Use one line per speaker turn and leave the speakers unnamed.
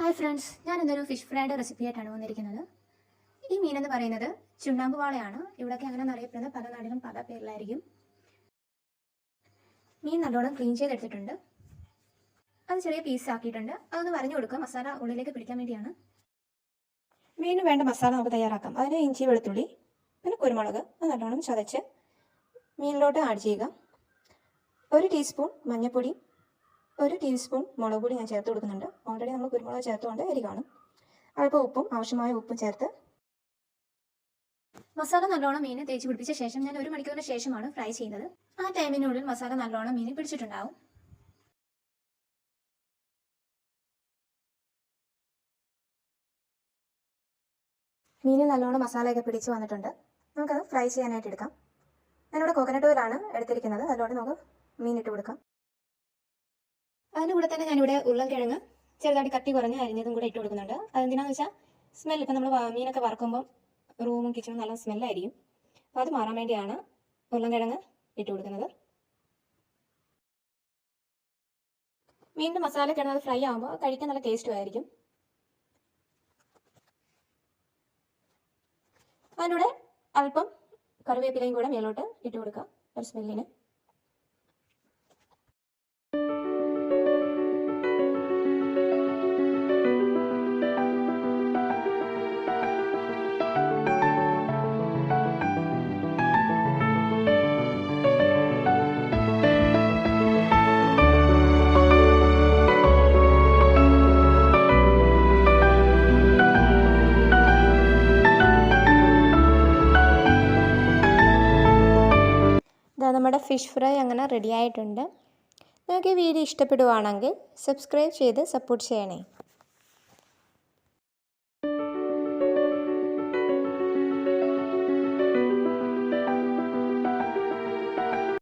Hi friends ഞാൻ ഇന്നൊരു fish fried recipe ആയിട്ടാണ് വന്നിരിക്കുന്നത്. ഈ മീൻ എന്ന് പറയുന്നത് ചുണ്ണാമ്പ് വാളയാണ്. ഇവിടെയൊക്കെ അങ്ങനെ അറിയപ്പെടുന്ന പല നാടിലും പല പേരിലായിരിക്കും. മീൻ നല്ലോണം ക്ലീൻ ചെയ്തെടുത്തിട്ടുണ്ട്. അത് ചെറിയ പീസ് ആക്കിയിട്ടുണ്ട്. അതൊന്ന് വരഞ്ഞു കൊടുക്കുക. മസാല ഉള്ളിലേക്ക് പിടിക്കാൻ വേണ്ടിയാണ്.
മീനിന് വേണ്ട മസാല നമുക്ക് തയ്യാറാക്കാം. അതിന് ഇഞ്ചി വെളുത്തുള്ളി പിന്നെ കുരുമുളക്. അത് നല്ലോണം ചതച്ച് മീനിലോട്ട് ആഡ് ചെയ്യുക. ഒരു ടീസ്പൂൺ മഞ്ഞൾപ്പൊടി ഒരു ടീസ്പൂൺ മുളക് പൊടി ഞാൻ ചേർത്ത് കൊടുക്കുന്നുണ്ട്. ഓൾറെഡി നമ്മൾ കുരുമുളക് ചേർത്തുകൊണ്ട് അരി കാണും. അല്പം ഉപ്പും ആവശ്യമായ ഉപ്പും ചേർത്ത്.
മസാല നല്ലോണം മീൻ തേച്ച് പിടിപ്പിച്ച ശേഷം ഞാൻ ഒരു മണിക്കൂറിന് ശേഷമാണ് ഫ്രൈ ചെയ്യുന്നത്. ആ ടൈമിനുള്ളിൽ മസാല നല്ലോണം മീൻ പിടിച്ചിട്ടുണ്ടാവും.
മീനിൽ നല്ലോണം മസാലയൊക്കെ പിടിച്ച് വന്നിട്ടുണ്ട്. നമുക്കത് ഫ്രൈ ചെയ്യാനായിട്ട് എടുക്കാം. ഞാനിവിടെ കോക്കനട്ട് ഓയിലാണ് എടുത്തിരിക്കുന്നത്. അതുകൊണ്ട് നമുക്ക് മീൻ ഇട്ട് കൊടുക്കാം.
അതിന്റെ കൂടെ തന്നെ ഞാനിവിടെ ഉരുളൻകിഴങ്ങ് ചെറുതായിട്ട് കട്ടി കുറഞ്ഞ് അരിഞ്ഞതും കൂടെ ഇട്ട് കൊടുക്കുന്നുണ്ട്. അതെന്തിനാന്ന് വെച്ചാൽ സ്മെൽ ഇപ്പം നമ്മൾ മീനൊക്കെ വറക്കുമ്പോൾ റൂമും കിച്ചണും നല്ല സ്മെല്ലായിരിക്കും അപ്പോൾ അത് മാറാൻ വേണ്ടിയാണ് ഉരുളൻകിഴങ്ങ് ഇട്ട് കൊടുക്കുന്നത്. മീനിന്റെ മസാല കിടന്നത് ഫ്രൈ ആകുമ്പോൾ കഴിക്കാൻ നല്ല ടേസ്റ്റും ആയിരിക്കും. അതിലൂടെ അല്പം കറിവേപ്പിലയും കൂടെ മേലോട്ട് ഇട്ട് കൊടുക്കാം ഒരു സ്മെല്ലിന്
നമ്മുടെ ഫിഷ് ഫ്രൈ അങ്ങനെ റെഡി ആയിട്ടുണ്ട്. നിങ്ങൾക്ക് ഈ വീഡിയോ ഇഷ്ടപ്പെടുവാണെങ്കിൽ സബ്സ്ക്രൈബ് ചെയ്ത് സപ്പോർട്ട് ചെയ്യണേ.